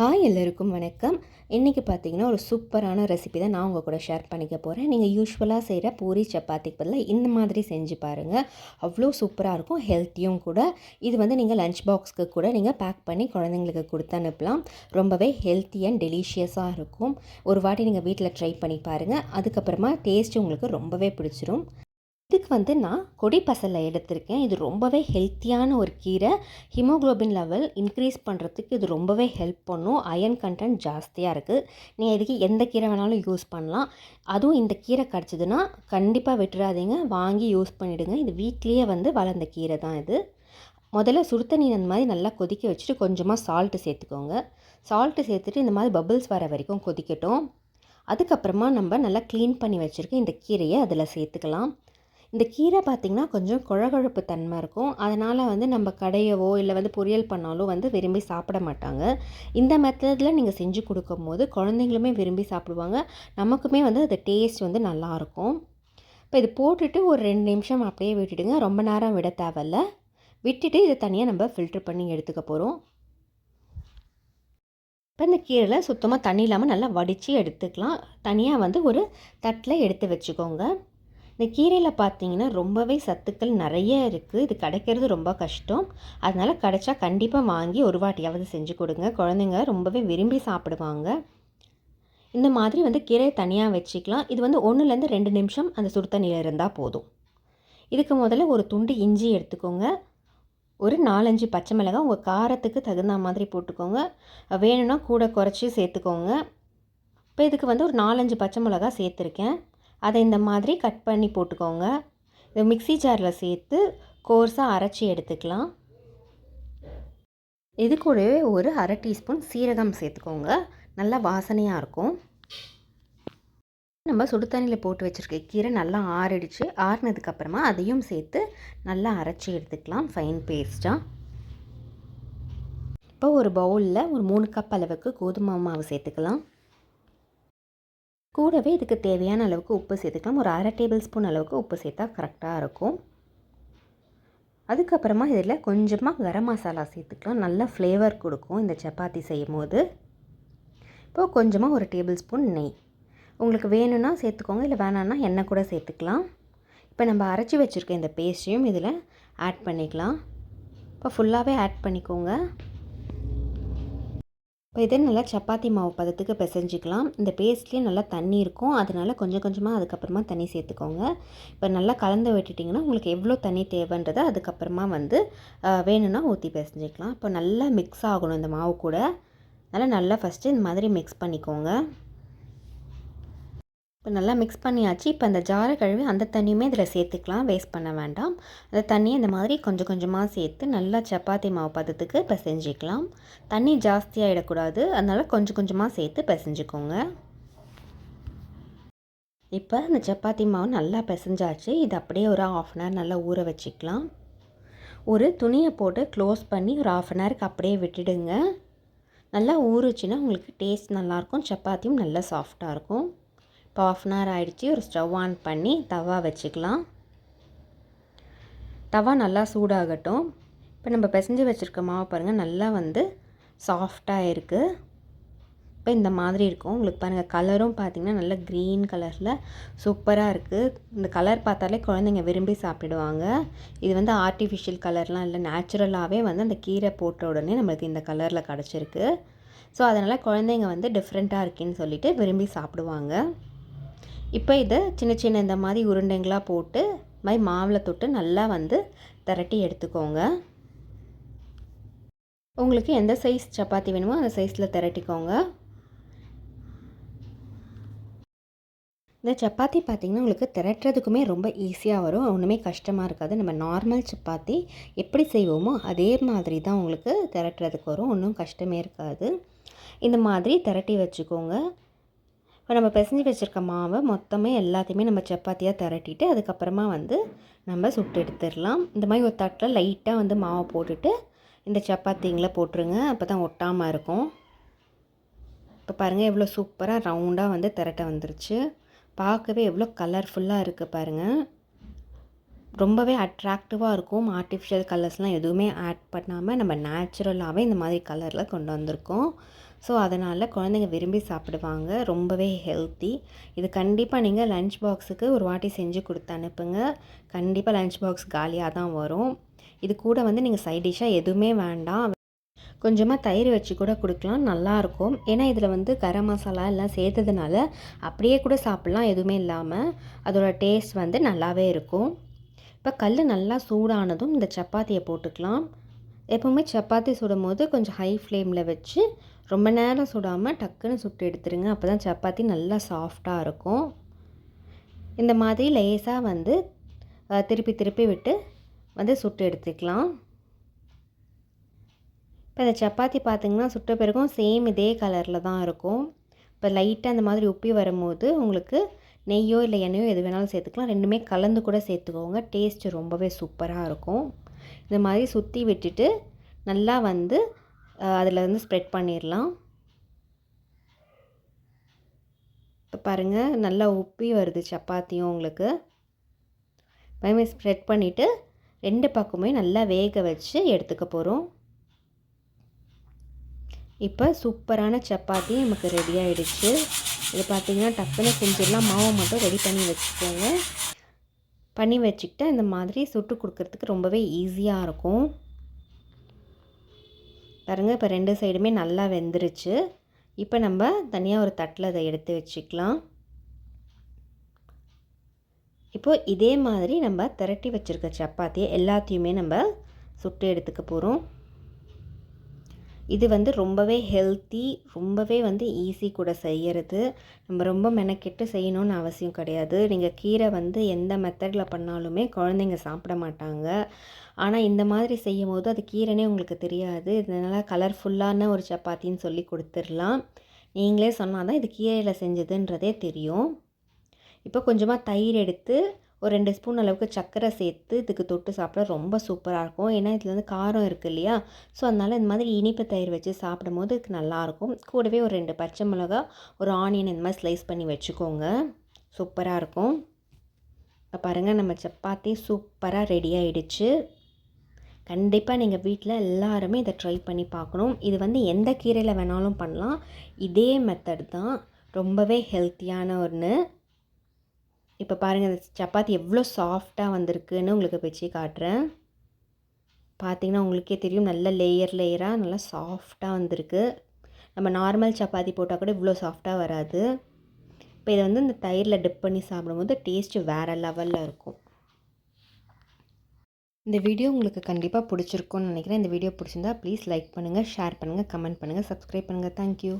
Hi எல்லோருக்கும் வணக்கம். இன்றைக்கி பார்த்தீங்கன்னா ஒரு சூப்பரான ரெசிபி தான் நான் உங்கள் கூட ஷேர் பண்ணிக்க போகிறேன் நீங்கள் யூஸ்வலாக செய்கிற பூரி சப்பாத்திக்கு பதிலாக இந்த மாதிரி செஞ்சு பாருங்கள் அவ்வளோ சூப்பராக இருக்கும் ஹெல்த்தியும் கூட. இது வந்து நீங்கள் லஞ்ச் பாக்ஸ்க்கு கூட நீங்கள் பேக் பண்ணி குழந்தைங்களுக்கு கொடுத்து அனுப்பலாம். ரொம்பவே ஹெல்த்தி அண்ட் டெலிஷியஸாக இருக்கும். ஒரு வாட்டி நீங்கள் வீட்டில் ட்ரை பண்ணி பாருங்கள் அதுக்கப்புறமா டேஸ்ட் உங்களுக்கு ரொம்பவே பிடிச்சிரும். இதுக்கு வந்து நான் கொடி பசலை எடுத்திருக்கேன். இது ரொம்பவே ஹெல்த்தியான ஒரு கீரை. ஹிமோக்ளோபின் லெவல் இன்க்ரீஸ் பண்ணுறதுக்கு இது ரொம்பவே ஹெல்ப் பண்ணும். அயன் கண்டென்ட் ஜாஸ்தியாக இருக்குது நீங்கள் இதுக்கு எந்த கீரை வேணாலும் யூஸ் பண்ணலாம். அதுவும் இந்த கீரை கிடச்சிதுன்னா கண்டிப்பாக விட்டுறாதீங்க. வாங்கி யூஸ் பண்ணிவிடுங்க இது வீட்லேயே வந்து வளர்ந்த கீரை தான் இது. முதல்ல சுடுத்தண்ணி அந்த மாதிரி நல்லா கொதிக்க வச்சுட்டு கொஞ்சமாக சால்ட்டு சேர்த்துக்கோங்க. சால்ட்டு சேர்த்துட்டு இந்த மாதிரி பபுள்ஸ் வர வரைக்கும் கொதிக்கட்டும். அதுக்கப்புறமா நம்ம நல்லா க்ளீன் பண்ணி வச்சுருக்க இந்த கீரையை அதில் சேர்த்துக்கலாம். இந்த கீரை பார்த்திங்கன்னா கொஞ்சம் குழகுழப்பு தன்மை இருக்கும். அதனால் வந்து நம்ம கடையவோ இல்லை வந்து பொரியல் பண்ணாலோ வந்து விரும்பி சாப்பிட மாட்டாங்க. இந்த மெத்தடில் நீங்கள் செஞ்சு கொடுக்கும் போது குழந்தைங்களுமே விரும்பி சாப்பிடுவாங்க. நமக்குமே வந்து அது டேஸ்ட் வந்து நல்லாயிருக்கும் இப்போ இது போட்டுட்டு ஒரு ரெண்டு நிமிஷம் அப்படியே விட்டுடுங்க. ரொம்ப நேரம் விட தேவையில்ல. விட்டுட்டு இதை தனியாக நம்ம ஃபில்ட்ரு பண்ணி எடுத்துக்க போகிறோம் இப்போ இந்த கீரையில் சுத்தமாக தண்ணி இல்லாமல் நல்லா வடித்து எடுத்துக்கலாம். தனியாக வந்து ஒரு தட்டில் எடுத்து வச்சுக்கோங்க. இந்த கீரையில் பார்த்தீங்கன்னா ரொம்பவே சத்துக்கள் நிறைய இருக்குது இது கிடைக்கிறது ரொம்ப கஷ்டம். அதனால் கிடைச்சா கண்டிப்பாக வாங்கி ஒரு வாட்டியாவது செஞ்சு கொடுங்க. குழந்தைங்க ரொம்பவே விரும்பி சாப்பிடுவாங்க. இந்த மாதிரி வந்து கீரையை தனியாக வச்சுக்கலாம். இது வந்து ஒன்றுலேருந்து ரெண்டு நிமிஷம் அந்த சுடு தண்ணியில் இருந்தால் போதும். இதுக்கு முதல்ல ஒரு துண்டு இஞ்சி எடுத்துக்கோங்க. ஒரு நாலஞ்சு பச்சை மிளகாய் உங்கள் காரத்துக்கு தகுந்த மாதிரி போட்டுக்கோங்க. வேணும்னா கூட குறைச்சி சேர்த்துக்கோங்க. இப்போ இதுக்கு வந்து ஒரு நாலஞ்சு பச்சை மிளகாய் சேர்த்துருக்கேன். அதை இந்த மாதிரி கட் பண்ணி போட்டுக்கோங்க. இந்த மிக்சி ஜாரில் சேர்த்து கோர்ஸாக அரைச்சி எடுத்துக்கலாம். இது கூடவே ஒரு அரை டீஸ்பூன் சீரகம் சேர்த்துக்கோங்க. நல்லா வாசனையாக இருக்கும். நம்ம சுடு தண்ணியில் போட்டு வச்சுருக்க கீரை நல்லா ஆறிடுச்சு. ஆறினதுக்கப்புறமா அதையும் சேர்த்து நல்லா அரைச்சி எடுத்துக்கலாம் ஃபைன் பேஸ்ட்டாக இப்போ ஒரு பவுலில் ஒரு மூணு கப் அளவுக்கு கோதுமை மாவு சேர்த்துக்கலாம். கூடவே இதுக்கு தேவையான அளவுக்கு உப்பு சேர்த்துக்கலாம். ஒரு அரை டேபிள் ஸ்பூன் அளவுக்கு உப்பு சேர்த்தா கரெக்டாக இருக்கும். அதுக்கப்புறமா இதில் கொஞ்சமாக கரம் மசாலா சேர்த்துக்கலாம். நல்ல ஃப்ளேவர் கொடுக்கும் இந்த சப்பாத்தி செய்யும் போது இப்போது கொஞ்சமாக ஒரு டேபிள் ஸ்பூன் நெய். உங்களுக்கு வேணும்னா சேர்த்துக்கோங்க இல்லை வேணான்னா எண்ணெய் கூட சேர்த்துக்கலாம். இப்போ நம்ம அரைச்சி வச்சுருக்க இந்த பேஸ்ட்டையும் இதில் ஆட் பண்ணிக்கலாம். இப்போ ஃபுல்லாகவே ஆட் பண்ணிக்கோங்க. இப்போ இதே நல்லா சப்பாத்தி மாவு பதத்துக்கு பிசைஞ்சிக்கலாம். இந்த பேஸ்ட்லேயே நல்லா தண்ணி இருக்கும். அதனால் கொஞ்சம் கொஞ்சமாக அதுக்கப்புறமா தண்ணி சேர்த்துக்கோங்க. இப்போ நல்லா கலந்து விட்டுட்டிங்கன்னா உங்களுக்கு எவ்வளோ தண்ணி தேவைன்றதை அதுக்கப்புறமா வந்து வேணும்னா ஊற்றி பிசைஞ்சிக்கலாம். இப்போ நல்லா மிக்ஸ் ஆகணும் இந்த மாவு கூட. அதனால் நல்லா ஃபஸ்ட்டு இந்த மாதிரி மிக்ஸ் பண்ணிக்கோங்க. இப்போ நல்லா மிக்ஸ் பண்ணியாச்சு. இப்போ அந்த ஜாரை கழுவி அந்த தண்ணியுமே இதில் சேர்த்துக்கலாம். வேஸ்ட் பண்ண வேண்டாம். அந்த தண்ணியை இந்த மாதிரி கொஞ்சம் கொஞ்சமாக சேர்த்து நல்லா சப்பாத்தி மாவு பதத்துக்கு பிசைஞ்சிக்கலாம். தண்ணி ஜாஸ்தியாகிடக்கூடாது அதனால் கொஞ்சம் கொஞ்சமாக சேர்த்து பிசைஞ்சிக்கோங்க. இப்போ அந்த சப்பாத்தி மாவு நல்லா பிசைஞ்சாச்சு. இது அப்படியே ஒரு ஆஃப் அன் ஹவர் நல்லா ஊற வச்சுக்கலாம். ஒரு துணியை போட்டு க்ளோஸ் பண்ணி ஒரு ஆஃப் அன் ஹவருக்கு அப்படியே விட்டுடுங்க. நல்லா ஊறுச்சுன்னா உங்களுக்கு டேஸ்ட் நல்லாயிருக்கும். சப்பாத்தியும் நல்லா சாஃப்டாக இருக்கும். இப்போ ஆஃப் அன் ஹவர் ஆகிடுச்சி ஒரு ஸ்டவ் ஆன் பண்ணி தவா வச்சுக்கலாம். தவா நல்லா சூடாகட்டும். இப்போ நம்ம பிசைஞ்சு வச்சுருக்க மாவு பாருங்கள் நல்லா வந்து சாஃப்டாக இருக்குது இப்போ இந்த மாதிரி இருக்கும். உங்களுக்கு பாருங்கள் கலரும் பார்த்திங்கன்னா நல்ல க்ரீன் கலரில் சூப்பராக இருக்குது இந்த கலர் பார்த்தாலே குழந்தைங்க விரும்பி சாப்பிடுவாங்க. இது வந்து ஆர்டிஃபிஷியல் கலர்லாம் இல்லை நேச்சுரலாகவே வந்து அந்த கீரை போட்ட உடனே நம்மளுக்கு இந்த கலரில் கிடச்சிருக்கு. ஸோ அதனால் குழந்தைங்க வந்து டிஃப்ரெண்ட்டாக இருக்குன்னு சொல்லிட்டு விரும்பி சாப்பிடுவாங்க. இப்போ இதை சின்ன சின்ன இந்த மாதிரி உருண்டைங்களாக போட்டு மாதிரி மாவில் தொட்டு நல்லா வந்து திரட்டி எடுத்துக்கோங்க. உங்களுக்கு எந்த சைஸ் சப்பாத்தி வேணுமோ அந்த சைஸில் திரட்டிக்கோங்க. இந்த சப்பாத்தி பார்த்திங்கன்னா உங்களுக்கு திரட்டுறதுக்குமே ரொம்ப ஈஸியாக வரும். ஒன்றுமே கஷ்டமாக இருக்காது. நம்ம நார்மல் சப்பாத்தி எப்படி செய்வோமோ அதே மாதிரி தான் உங்களுக்கு திரட்டுறதுக்கு வரும். ஒன்றும் கஷ்டமே இருக்காது. இந்த மாதிரி திரட்டி வச்சுக்கோங்க. இப்போ நம்ம பிசைஞ்சு வச்சுருக்க மாவை மொத்தமே எல்லாத்தையுமே நம்ம சப்பாத்தியாக திரட்டிட்டு அதுக்கப்புறமா வந்து நம்ம சுட்டு எடுத்துடலாம். இந்த மாதிரி ஒரு தட்டில் லைட்டாக வந்து மாவை போட்டுட்டு இந்த சப்பாத்திங்களை போட்டுருங்க. அப்போ தான் ஒட்டாமல் இருக்கும். இப்போ பாருங்கள் எவ்வளோ சூப்பராக ரவுண்டாக வந்து திரட்ட வந்துருச்சு. பார்க்கவே எவ்வளோ கலர்ஃபுல்லாக இருக்குது பாருங்கள் ரொம்பவே அட்ராக்டிவாக இருக்கும். ஆர்டிஃபிஷியல் கலர்ஸ்லாம் எதுவுமே ஆட் பண்ணாமல் நம்ம நேச்சுரலாகவே இந்த மாதிரி கலரில் கொண்டு வந்திருக்கோம். ஸோ அதனால் குழந்தைங்க விரும்பி சாப்பிடுவாங்க. ரொம்பவே ஹெல்த்தி இது கண்டிப்பாக நீங்கள் லஞ்ச் பாக்ஸுக்கு ஒரு வாட்டி செஞ்சு கொடுத்து அனுப்புங்க. கண்டிப்பாக லஞ்ச் பாக்ஸ் காலியாக தான் வரும். இது கூட வந்து நீங்கள் சைட் டிஷ்ஷாக எதுவுமே வேண்டாம். கொஞ்சமாக தயிர் வச்சு கூட கொடுக்கலாம். நல்லாயிருக்கும் ஏன்னா இதில் வந்து கரம் மசாலா எல்லாம் சேர்த்ததுனால அப்படியே கூட சாப்பிட்லாம். எதுவுமே இல்லாமல் அதோட டேஸ்ட் வந்து நல்லாவே இருக்கும். இப்போ கல் நல்லா சூடானதும் இந்த சப்பாத்தியை போட்டுக்கலாம். எப்போவுமே சப்பாத்தி சுடும் போது கொஞ்சம் ஹை ஃப்ளேமில் வச்சு ரொம்ப நேரம் சுடாமல் டக்குன்னு சுட்டு எடுத்துருங்க. அப்போ தான் சப்பாத்தி நல்லா சாஃப்டாக இருக்கும். இந்த மாதிரி லேஸாக வந்து திருப்பி திருப்பி விட்டு வந்து சுட்டு எடுத்துக்கலாம். இப்போ இந்த சப்பாத்தி பார்த்திங்கன்னா சுட்ட பிறகும் சேம் இதே கலரில் தான் இருக்கும். இப்போ லைட்டாக அந்த மாதிரி உப்பி வரும்போது உங்களுக்கு நெய்யோ இல்லை எண்ணெயோ எது வேணாலும் சேர்த்துக்கலாம். ரெண்டுமே கலந்து கூட சேர்த்துக்கோங்க. டேஸ்ட்டு ரொம்பவே சூப்பராக இருக்கும். இந்த மாதிரி சுற்றி விட்டுட்டு நல்லா வந்து அதில் வந்து ஸ்ப்ரெட் பண்ணிடலாம் இப்போ பாருங்கள் நல்லா உப்பி வருது சப்பாத்தியும் உங்களுக்கு. பயமே ஸ்ப்ரெட் பண்ணிவிட்டு ரெண்டு பக்கமே நல்லா வேக வச்சு எடுத்துக்க போகிறோம் இப்போ சூப்பரான சப்பாத்தி நமக்கு ரெடி ஆகிடுச்சு இது பார்த்திங்கன்னா டக்குன்னு செஞ்சிடலாம் மாவை மட்டும் ரெடி பண்ணி வச்சுக்கோங்க. பண்ணி வச்சுக்கிட்டு இந்த மாதிரி சுட்டு கொடுக்குறதுக்கு ரொம்பவே ஈஸியாக இருக்கும். பாருங்கள் இப்போ ரெண்டு சைடுமே நல்லா வெந்துருச்சு. இப்போ நம்ம தனியாக ஒரு தட்டில் அதை எடுத்து வச்சுக்கலாம். இப்போது இதே மாதிரி நம்ம திரட்டி வச்சுருக்க சப்பாத்தியை எல்லாத்தையுமே நம்ம சுட்டு எடுத்துக்க போகிறோம் இது வந்து ரொம்பவே ஹெல்த்தி ரொம்பவே வந்து ஈஸி கூட செய்கிறது நம்ம ரொம்ப மெனக்கெட்டு செய்யணும்னு அவசியம் கிடையாது. நீங்கள் கீரை வந்து எந்த மெத்தடில் பண்ணாலுமே குழந்தைங்க சாப்பிட மாட்டாங்க. ஆனால் இந்த மாதிரி செய்யும் போது அது கீரைனே உங்களுக்கு தெரியாது. இதனால் கலர்ஃபுல்லான ஒரு சப்பாத்தின்னு சொல்லி கொடுத்துடலாம். நீங்களே சொன்னால் தான் இது கீரையில் செஞ்சதுன்றதே தெரியும். இப்போ கொஞ்சமாக தயிர் எடுத்து ஒரு ரெண்டு ஸ்பூன் அளவுக்கு சர்க்கரை சேர்த்து இதுக்கு தொட்டு சாப்பிட ரொம்ப சூப்பராக இருக்கும். ஏன்னா இதில் வந்து காரம் இருக்குது இல்லையா? ஸோ அதனால் இந்த மாதிரி இனிப்பு தயிர் வச்சு சாப்பிடும் போது இதுக்கு நல்லாயிருக்கும் கூடவே ஒரு ரெண்டு பச்சை மிளகா ஒரு ஆனியன் இந்த மாதிரி ஸ்லைஸ் பண்ணி வச்சுக்கோங்க. சூப்பராக இருக்கும். இப்போ பாருங்கள் நம்ம சப்பாத்தி சூப்பராக ரெடி ஆகிடுச்சு கண்டிப்பாக நீங்கள் வீட்டில் எல்லாருமே இதை ட்ரை பண்ணி பார்க்கணும். இது வந்து எந்த கீரையில் வேணாலும் பண்ணலாம். இதே மெத்தட் தான். ரொம்பவே ஹெல்த்தியான ஒன்று இப்போ பாருங்கள் இந்த சப்பாத்தி எவ்வளோ சாஃப்டாக வந்திருக்குன்னு உங்களுக்கு வச்சு காட்டுறேன். பார்த்திங்கன்னா உங்களுக்கே தெரியும் நல்ல லேயர் லேயராக நல்லா சாஃப்டாக வந்திருக்கு. நம்ம நார்மல் சப்பாத்தி போட்டால் கூட இவ்வளோ சாஃப்டாக வராது. இப்போ இதை வந்து இந்த தயிரில் டிப் பண்ணி சாப்பிடும்போது டேஸ்ட்டு வேறு லெவலில் இருக்கும். இந்த வீடியோ உங்களுக்கு கண்டிப்பாக பிடிச்சிருக்கும்னு நினைக்கிறேன். இந்த வீடியோ பிடிச்சிருந்தா ப்ளீஸ் லைக் பண்ணுங்கள் ஷேர் பண்ணுங்கள் கமெண்ட் பண்ணுங்கள் சப்ஸ்கிரைப் பண்ணுங்கள் தேங்க்யூ